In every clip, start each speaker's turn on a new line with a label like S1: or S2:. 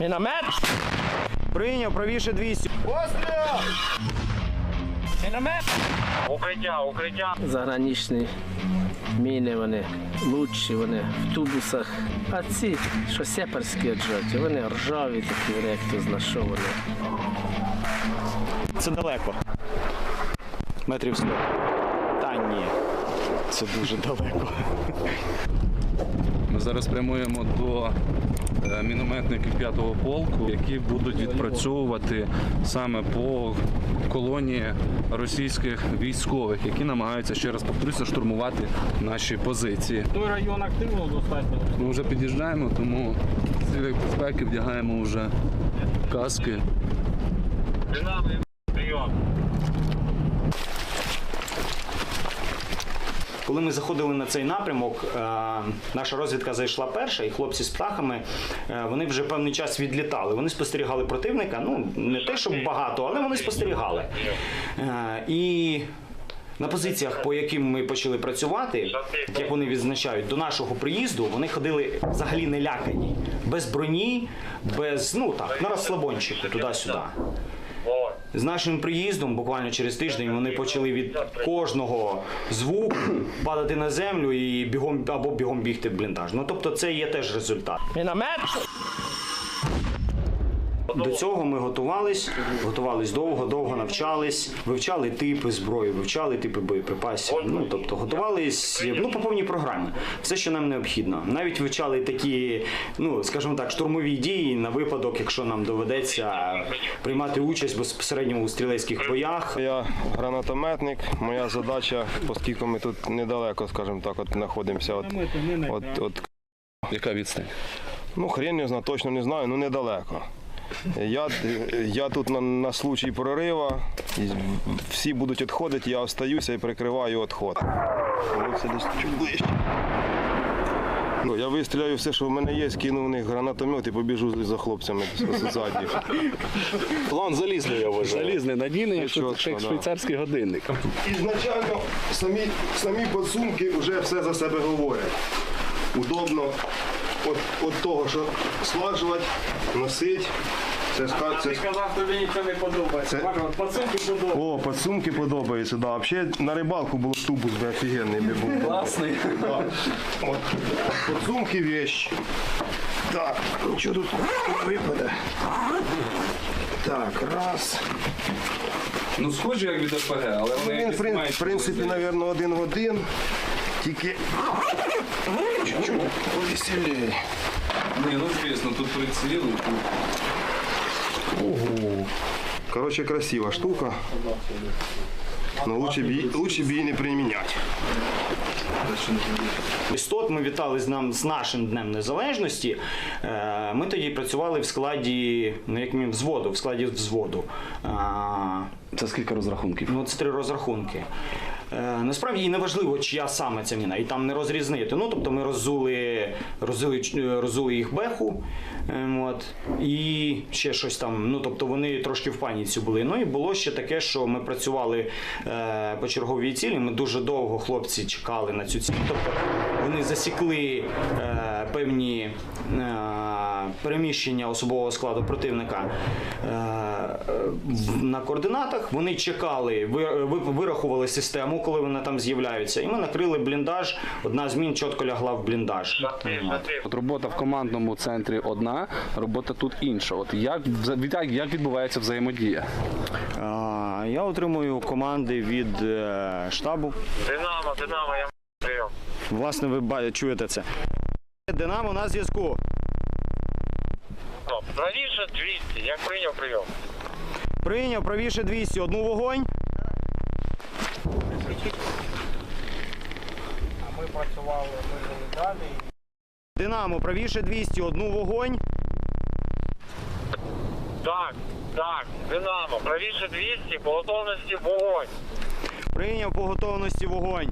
S1: Міномет!
S2: Прийняв, правіше 200.
S1: Міномет!
S3: Укриття, укриття.
S1: Заграничні міни вони лучші, вони в тубусах. А ці, що сепарські от жовті, вони ржаві такі, вони як хто зна, що вони.
S2: Це далеко. Метрів 100. Та ні. Це дуже далеко.
S4: Зараз прямуємо до е, мінометників 5-го полку, які будуть відпрацьовувати саме по колонії російських військових, які намагаються ще раз повторюся штурмувати наші позиції.
S5: Той район активно достатньо.
S4: Ми вже під'їжджаємо, тому з безпеки вдягаємо вже каски.
S3: Динамо,
S2: Коли ми заходили на цей напрямок, е, наша розвідка зайшла перша, і хлопці з птахами е, вони вже певний час відлітали. Вони спостерігали противника. Ну не те, щоб багато, але вони спостерігали. Е, І на позиціях, по яким ми почали працювати, як вони відзначають, до нашого приїзду вони ходили взагалі не лякані, без броні, без ну так, на розслабончику туди-сюди. З нашим приїздом, буквально через тиждень, вони почали від кожного звуку падати на землю і бігом або бігом бігти в бліндаж. Ну тобто, це є теж результат.
S1: Міномет!
S2: До цього ми готувались, готувались довго, довго навчались, вивчали типи зброї, вивчали типи боєприпасів. Ну тобто готувались ну по повній програмі. Все, що нам необхідно. Навіть вивчали такі, ну скажімо так, штурмові дії на випадок, якщо нам доведеться приймати участь безпосередньо у стрілецьких боях.
S6: Я гранатометник. Моя задача, оскільки ми тут недалеко, скажімо так, от знаходимося. От, от, от,
S4: Яка відстань?
S6: ну, хрен не знаю, точно не знаю, ну недалеко. Я, я тут на, на случай прорива, всі будуть відходити, я остаюся і прикриваю відход. Оце десь чуть ближче. Ну, я вистріляю все, що в мене є, кину в них гранатомет і побіжу за хлопцями з- ззаді.
S4: План залізний, я вважаю. Залізний, надійний, як,
S6: Чітко,
S4: як
S6: да.
S4: швейцарський годинник.
S6: Ізначально самі, самі подсумки вже все за себе говорять. Удобно от, от того, що складжувати, носити. Це, ска- це,
S5: Сказав, тобі нічого не подобається.
S6: Це-
S5: Бачиш, Пацанки подобаються.
S6: О, подсумки подобаються, да. Взагалі на рибалку було тубус би офігенний би був.
S4: Класний.
S6: Да. От, подсумки вещь. Так, нічого тут випаде. Так, раз.
S4: Ну, схожі як від РПГ, але
S6: Ну,
S4: вони
S6: він, в
S4: якісь
S6: прин-
S4: мають
S6: в принципі, мабуть, один в один. Тільки чуть-чуть повеселее.
S4: Ні, ну звісно, тут приціл.
S6: Короче, красива штука. Но лучше б, її- лучше б її не приміняти.
S2: Істот ми вітали з нам з нашим днем незалежності. Е, Ми тоді працювали в складі, ну як мінімум, взводу, в складі взводу.
S4: Це скільки розрахунків?
S2: Ну, це три розрахунки. Е, насправді і не важливо, чия саме ця міна, і там не розрізнити. Ну, тобто ми роззули, роззули, е, роззули їх беху, е, от, і ще щось там. Ну, тобто вони трошки в паніці були. Ну і було ще таке, що ми працювали е, по черговій цілі. Ми дуже довго хлопці чекали на цю ціль. Тобто вони засікли е, певні. Е, Переміщення особового складу противника е, в- на координатах. Вони чекали, ви- ви- вирахували систему, коли вони там з'являються, і ми накрили бліндаж. Одна з мін чітко лягла в бліндаж.
S4: От робота в командному центрі одна, робота тут інша. От як, як, як відбувається взаємодія?
S2: А, Я отримую команди від е, штабу.
S3: Динамо, Динамо, я прийом.
S2: Власне, ви чуєте це. Динамо на зв'язку.
S3: Правіше 200, як прийняв прийом.
S2: Прийняв правіше 200, одну вогонь.
S5: А ми працювали, ми жили далі.
S2: Динамо, правіше 200, одну вогонь.
S3: Так, так, Динамо, правіше 200, по готовності вогонь.
S2: Прийняв по готовності вогонь.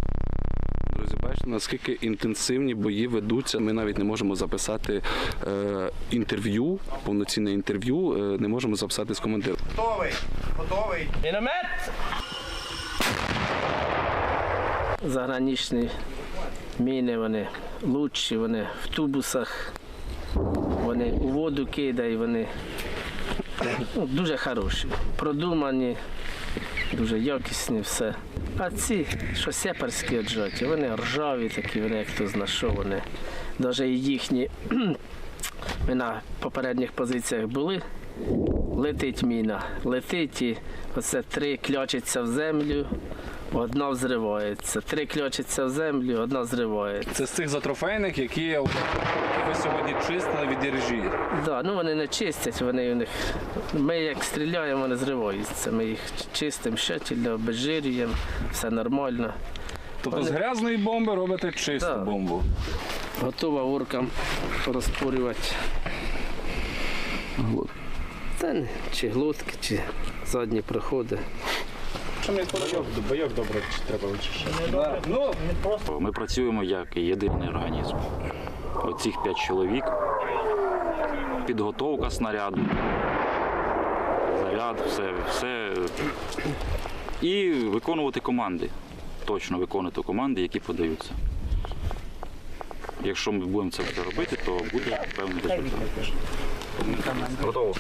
S4: Бачите, наскільки інтенсивні бої ведуться. Ми навіть не можемо записати е, інтерв'ю, повноцінне інтерв'ю, е, не можемо записати з командиром.
S2: Готовий. Готовий.
S1: Міномет! Заграничні міни вони лучші, вони в тубусах. Вони Вони у воду кидають, вони ну, дуже хороші, продумані, дуже якісні все. А ці, що сепарські джоті, вони ржаві такі, вони як хто знайшов, вони. Навіть і їхні ми на попередніх позиціях були. Летить міна, летить і оце три клячиться в землю, одна взривається. Три кльочиться в землю, одна зривається.
S4: Це з цих затрофейних, які ви сьогодні чистили від іржі.
S1: Да, ну вони не чистять, вони у них. Ми як стріляємо, вони зриваються. Ми їх чистимо щательно, обезжирюємо, все нормально.
S4: Тобто з грязної бомби робите чисту
S1: Так.
S4: бомбу.
S1: Готова уркам розпурювати. Це не чи глотки, чи задні проходи.
S2: Бойок добре треба вичищати.
S7: Ми працюємо як єдиний організм. Оцих п'ять чоловік, підготовка снаряду, заряд, все, все. І виконувати команди. Точно виконувати команди, які подаються. Якщо ми будемо це все робити, то буде певний результат. Готово.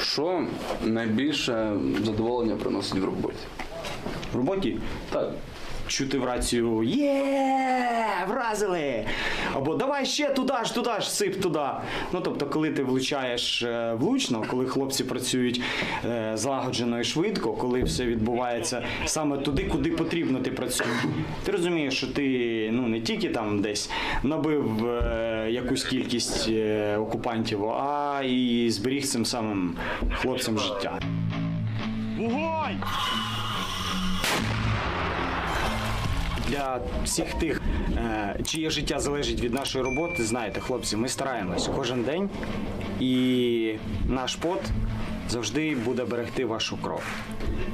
S4: Що найбільше задоволення приносить в роботі?
S2: В роботі
S4: Так.
S2: Чути в рацію Є, вразили! Або давай ще туди ж, туди ж, сип туди. Ну тобто, коли ти влучаєш е, влучно, коли хлопці працюють е, злагоджено і швидко, коли все відбувається саме туди, куди потрібно ти працюєш. Ти розумієш, що ти ну не тільки там десь набив е, якусь кількість е, окупантів, а і зберіг цим самим хлопцям життя. Вогонь! Для всіх тих, е, чиє життя залежить від нашої роботи, знаєте, хлопці, ми стараємось кожен день, і наш пот завжди буде берегти вашу кров.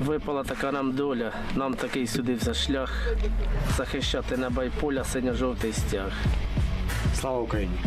S1: Випала така нам доля, нам такий судився шлях захищати на байполя синьо-жовтий стяг.
S2: Слава Україні!